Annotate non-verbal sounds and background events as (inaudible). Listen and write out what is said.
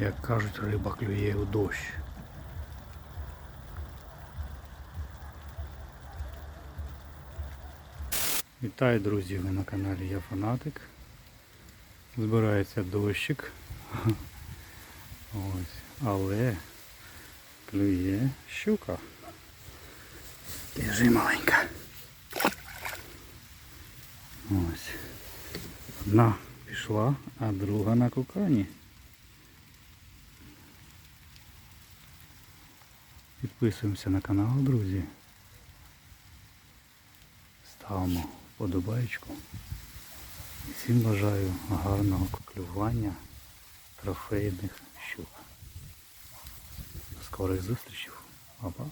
Як кажуть, риба клює у дощ. Вітаю, друзі! Ви на каналі Я Фанатик. Збирається дощик. (laughs) Ось. Але клює щука. Біжи маленька. Ось. Одна пішла, а друга на кукані. Підписуємося на канал, друзі. Ставимо подобаєчку. І всім бажаю гарного клювання трофейних щук. До скорих зустрічей. Па-па.